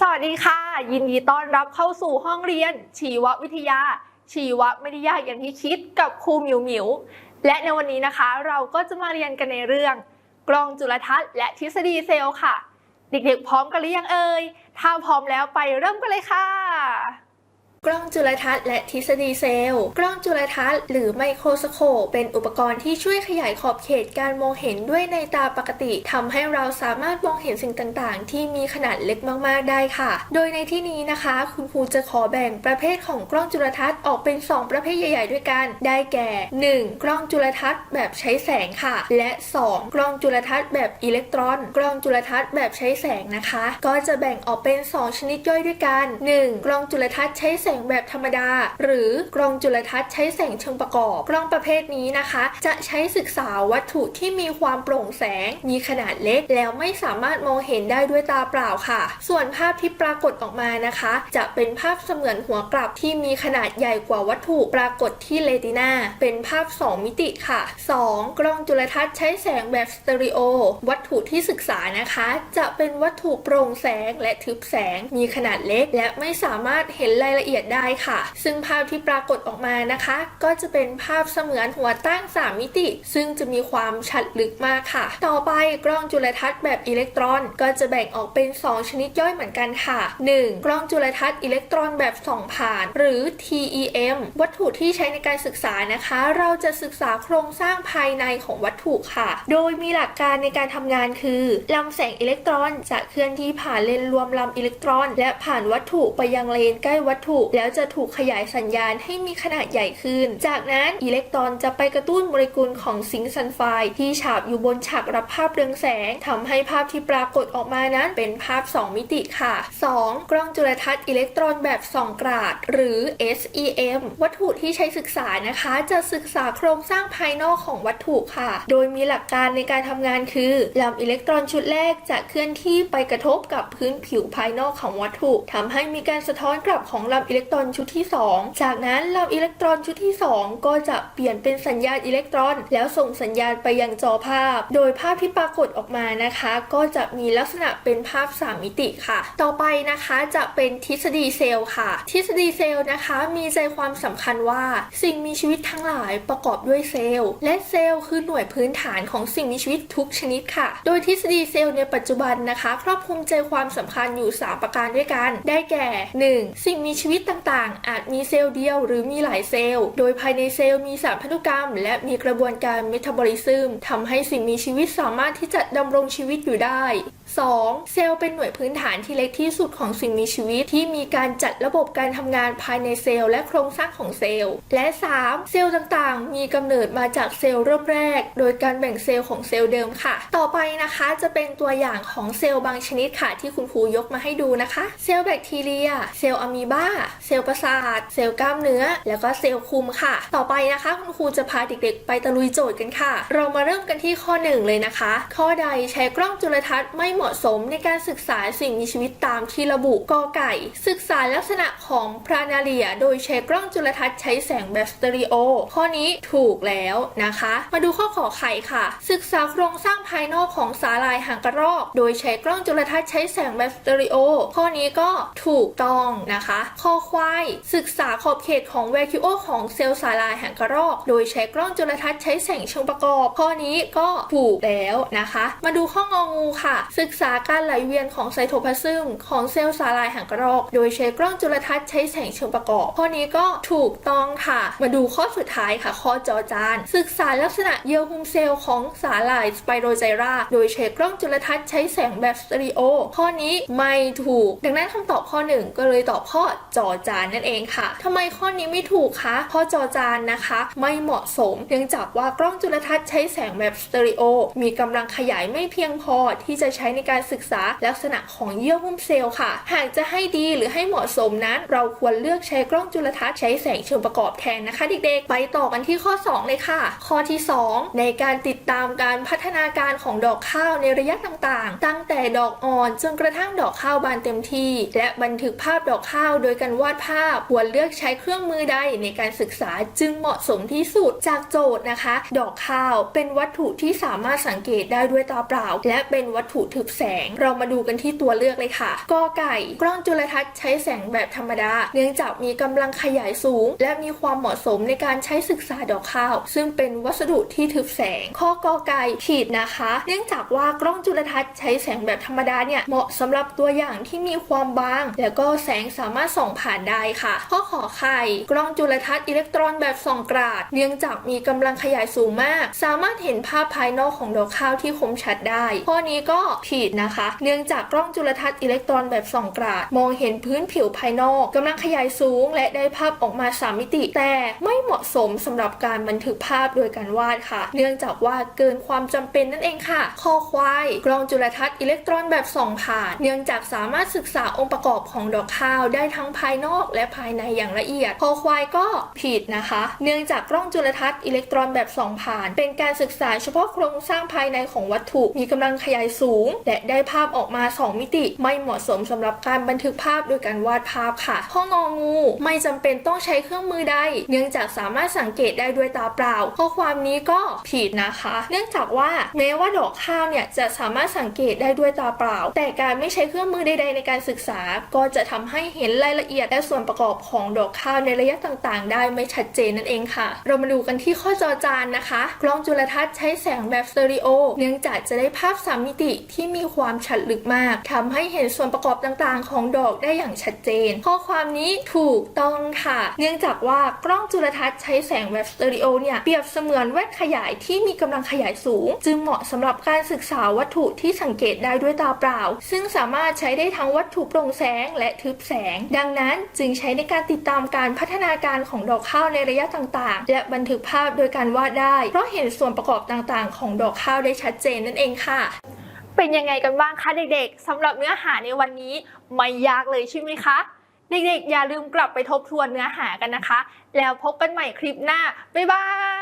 สวัสดีค่ะ ยินดีต้อนรับเข้าสู่ห้องเรียน ชีววิทยา ชีวะไม่ได้ยากอย่างที่คิดกับครูหมิวหมิวและในวันนี้นะคะ เราก็จะมาเรียนกันในเรื่อง กล้องจุลทรรศน์และทฤษฎีเซลล์ค่ะ เด็กๆพร้อมกันหรือยังเอ่ยถ้าพร้อมแล้วไปเริ่มกันเลยค่ะ กล้องจุลทรรศน์และทฤษฎีเซลล์ กล้องจุลทรรศน์หรือไมโครสโคปเป็นอุปกรณ์ที่ช่วยขยายขอบเขตการมองเห็นด้วยในตาปกติทำให้เราสามารถมองเห็นสิ่งต่างๆ ที่มีขนาดเล็กมากๆได้ค่ะ โดยในที่นี้นะคะ คุณครูจะขอแบ่งประเภทของกล้องจุลทรรศน์ออกเป็น 2 ประเภทใหญ่ ๆ ด้วยกัน ได้แก่ 1. กล้องจุลทรรศน์แบบใช้แสงค่ะ และ 2. กล้องจุลทรรศน์แบบอิเล็กตรอน กล้องจุลทรรศน์แบบใช้แสงนะคะ ก็จะแบ่งออกเป็น 2 ชนิดย่อยด้วยกัน 1. กล้องจุลทรรศน์ใช้แสงแบบธรรมดา หรือกล้องจุลทรรศน์ใช้แสงเชิงประกอบ กล้องประเภทนี้นะคะ จะใช้ศึกษาวัตถุที่มีความโปร่งแสง มีขนาดเล็ก แล้วไม่สามารถมองเห็นได้ด้วยตาเปล่าค่ะ ส่วนภาพที่ปรากฏออกมานะคะ จะเป็นภาพเสมือนหัวกลับที่มีขนาดใหญ่กว่าวัตถุปรากฏที่เรตินาเป็นภาพ 2 มิติค่ะ 2. กล้องจุลทรรศน์ใช้แสงแบบสเตอริโอวัตถุที่ศึกษานะคะ จะเป็นวัตถุโปร่งแสงและทึบแสงมีขนาดเล็ก และไม่สามารถเห็นรายละเอียดได้ค่ะ ซึ่งภาพที่ปรากฏออกมานะคะ ก็จะเป็นภาพเสมือนหัวตั้ง 3 มิติ ซึ่งจะมีความชัดลึกมากค่ะ ต่อไปกล้องจุลทรรศน์แบบอิเล็กตรอน ก็จะแบ่งออกเป็น 2 ชนิดย่อยเหมือนกันค่ะ 1. กล้องจุลทรรศน์อิเล็กตรอนแบบส่องผ่าน หรือ TEM วัตถุที่ใช้ในการศึกษานะคะ เราจะศึกษาโครงสร้างภายในของวัตถุค่ะ โดยมีหลักการในการทำงานคือลำแสงอิเล็กตรอนจะเคลื่อนที่ผ่านเลนรวมลำอิเล็กตรอน และผ่านวัตถุไปยังเลนใกล้วัตถุแล้วจะถูกขยายสัญญาณให้มีขนาดใหญ่ขึ้น จากนั้นอิเล็กตรอนจะไปกระตุ้นโมเลกุลของซิงค์ซัลไฟด์ที่ฉาบอยู่บนฉากรับภาพเรืองแสงทำให้ภาพที่ปรากฏออกมานั้นเป็นภาพ 2 มิติค่ะ 2. กล้องจุลทรรศน์อิเล็กตรอนแบบส่องกราด หรือ SEM วัตถุที่ใช้ศึกษานะคะ จะศึกษาโครงสร้างภายนอกของวัตถุค่ะ โดยมีหลักการในการทำงานคือลำอิเล็กตรอนชุดแรกจะเคลื่อนที่ไปกระทบกับพื้นผิวภายนอกของวัตถุทำให้มีการสะท้อนกลับของลำอิเล็กตรอนชุดที่ 2 จากนั้นลำอิเล็กตรอนชุดที่ 2 ก็จะเปลี่ยนเป็นสัญญาณอิเล็กตรอน แล้วส่งสัญญาณไปยังจอภาพ โดยภาพที่ปรากฏออกมานะคะ ก็จะมีลักษณะเป็นภาพ 3 มิติค่ะ ต่อไปนะคะจะเป็นทฤษฎีเซลล์ค่ะ ทฤษฎีเซลล์นะคะมีใจความสำคัญว่าสิ่งมีชีวิตทั้งหลายประกอบด้วยเซลล์ และเซลล์คือหน่วยพื้นฐานของสิ่งมีชีวิตทุกชนิดค่ะ โดยทฤษฎีเซลล์ในปัจจุบันนะคะ ครอบคลุมใจความสำคัญอยู่ 3 ประการด้วยกัน ได้แก่ 1. สิ่งมีชีวิตต่างๆ อาจมีเซลล์เดียวหรือมีหลายเซลล์ โดยภายในเซลล์มีสารพันธุกรรม และมีกระบวนการเมตาบอลิซึมทำให้สิ่งมีชีวิตสามารถที่จะดำรงชีวิตอยู่ได้ 2. เซลล์เป็นหน่วยพื้นฐานที่เล็กที่สุดของสิ่งมีชีวิตที่มีการจัดระบบการทำงานภายในเซลล์และโครงสร้างของเซลล์ และ 3. เซลล์ต่างๆ มีกำเนิดมาจากเซลล์เริ่มแรก โดยการแบ่งเซลล์ของเซลล์เดิมค่ะ ต่อไปนะคะจะเป็นตัวอย่างของเซลล์บางชนิดค่ะที่คุณครูยกมาให้ดูนะคะ เซลล์แบคทีเรีย เซลล์อะมีบาเซลล์ประสาท เซลล์กล้ามเนื้อ แล้วก็เซลล์คุมค่ะ ต่อไปนะคะคุณครูจะพาเด็กๆ ไปตะลุยโจทย์กันค่ะ เรามาเริ่มกันที่ข้อหนึ่งเลยนะคะ ข้อใดใช้กล้องจุลทรรศน์ไม่เหมาะสมในการศึกษาสิ่งมีชีวิตตามที่ระบุกอไก่ ศึกษาลักษณะของพรานาเลีย โดยใช้กล้องจุลทรรศน์ใช้แสงแบบสเตอริโอ ข้อนี้ถูกแล้วนะคะ มาดูข้อขอไข่ค่ะ ศึกษาโครงสร้างภายนอกของสาลายหางกระรอก โดยใช้กล้องจุลทรรศน์ใช้แสงแบบสเตอริโอ ข้อนี้ก็ถูกต้องนะคะ ข้อควาย ศึกษาขอบเขตของแวคิโอของเซลล์สาลายหางกระรอก โดยใช้กล้องจุลทรรศน์ใช้แสงเชิงประกอบ ข้อนี้ก็ถูกแล้วนะคะ มาดูข้ององูค่ะ ศึกษาการไหลเวียนของไซโทพลาซึมของเซลล์สาลายหางกระรอก โดยใช้กล้องจุลทรรศน์ใช้แสงเชิงประกอบ ข้อนี้ก็ถูกต้องค่ะ มาดูข้อสุดท้ายค่ะ ข้อจอจาน ศึกษาลักษณะเยื่อหุ้มเซลล์ของสาลายสไปโรไจรา โดยใช้กล้องจุลทรรศน์ใช้แสงแบบสเตอริโอ ข้อนี้ไม่ถูก ดังนั้นคำตอบข้อหนึ่งก็เลยตอบข้อจอจานนั่นเองค่ะทำไมข้อนี้ไม่ถูกคะข้อจอจานนะคะ ไม่เหมาะสม เนื่องจากว่ากล้องจุลทรรศน์ใช้แสงแบบสเตอริโอ มีกำลังขยายไม่เพียงพอที่จะใช้ในการศึกษาลักษณะของเยื่อหุ้มเซลล์ค่ะ หากจะให้ดีหรือให้เหมาะสมนั้น เราควรเลือกใช้กล้องจุลทรรศน์ใช้แสงเชิงประกอบแทนนะคะ เด็กๆ ไปต่อกันที่ข้อ 2 เลยค่ะ ข้อที่ 2 ในการติดตามการพัฒนาการของดอกข้าวในระยะต่างๆ ตั้งแต่ดอกอ่อนจนกระทั่งดอกข้าวบานเต็มที่ และบันทึกภาพดอกข้าวโดยกันว่าาดภาพควรเลือกใช้เครื่องมือใดในการศึกษาจึงเหมาะสมที่สุดจากโจทย์นะคะ ดอกข้าวเป็นวัตถุที่สามารถสังเกตได้ด้วยตาเปล่า และเป็นวัตถุทึบแสง เรามาดูกันที่ตัวเลือกเลยค่ะกอไก่ กล้องจุลทรรศน์ใช้แสงแบบธรรมดา เนื่องจากมีกำลังขยายสูง และมีความเหมาะสมในการใช้ศึกษาดอกข้าว ซึ่งเป็นวัสดุที่ทึบแสงข้อกอไก่ผิดนะคะ เนื่องจากว่ากล้องจุลทรรศน์ใช้แสงแบบธรรมดาเนี่ยเหมาะสำหรับตัวอย่างที่มีความบาง แล้วก็แสงสามารถส่องผ่านได้ค่ะ ข้อขอไข่กล้องจุลทรรศน์อิเล็กตรอนแบบส่องกราด เนื่องจากมีกำลังขยายสูงมาก สามารถเห็นภาพภายนอกของดอกข้าวที่คมชัดได้ ข้อนี้ก็ผิดนะคะ เนื่องจากกล้องจุลทรรศน์อิเล็กตรอนแบบส่องกราด มองเห็นพื้นผิวภายนอกกำลังขยายสูง และได้ภาพออกมาสามมิติ แต่ไม่เหมาะสมสำหรับการบันทึกภาพโดยการวาดค่ะ เนื่องจากว่าเกินความจำเป็นนั่นเองค่ะ ข้อควายกล้องจุลทรรศน์อิเล็กตรอนแบบส่องผ่าน เนื่องจากสามารถศึกษาองค์ประกอบของดอกข้าวได้ทั้งภายนอกและภายในอย่างละเอียดข้อควายก็ผิดนะคะ เนื่องจากกล้องจุลทรรศน์อิเล็กตรอนแบบสองผ่าน เป็นการศึกษาเฉพาะโครงสร้างภายในของวัตถุมีกำลังขยายสูง และได้ภาพออกมา 2 มิติ ไม่เหมาะสมสำหรับการบันทึกภาพโดยการวาดภาพค่ะข้ององูไม่จำเป็นต้องใช้เครื่องมือใด เนื่องจากสามารถสังเกตได้ด้วยตาเปล่า ข้อความนี้ก็ผิดนะคะ เนื่องจากว่าแม้ว่าดอกข้าวเนี่ยจะสามารถสังเกตได้ด้วยตาเปล่า แต่การไม่ใช้เครื่องมือใดๆในการศึกษา ก็จะทำให้เห็นรายละเอียดและส่วนประกอบของดอกข้าวในระยะต่างๆ ได้ไม่ชัดเจนนั่นเองค่ะ เรามาดูกันที่ข้อจอจานนะคะ กล้องจุลทรรศน์ใช้แสงแบบสเตอริโอ เนื่องจากจะได้ภาพสามมิติที่มีความชัดลึกมากทำให้เห็นส่วนประกอบต่างๆ ของดอกได้อย่างชัดเจน ข้อความนี้ถูกต้องค่ะ เนื่องจากว่ากล้องจุลทรรศน์ใช้แสงแบบสเตอริโอเนี่ยเปรียบเสมือนแว่นขยายที่มีกำลังขยายสูง จึงเหมาะสำหรับการศึกษาวัตถุที่สังเกตได้ด้วยตาเปล่า ซึ่งสามารถใช้ได้ทั้งวัตถุโปร่งแสงและทึบแสง ดังนั้นจึงใช้ในการติดตามการพัฒนาการของดอกข้าวในระยะต่างๆ และบันทึกภาพโดยการวาดได้ เพราะเห็นส่วนประกอบต่างๆ ของดอกข้าวได้ชัดเจนนั่นเองค่ะเป็นยังไงกันบ้างคะเด็กๆสำหรับเนื้อหาในวันนี้ไม่ยากเลยใช่ไหมคะ เด็กๆ อย่าลืมกลับไปทบทวนเนื้อหากันนะคะ แล้วพบกันใหม่คลิปหน้า บ๊ายบาย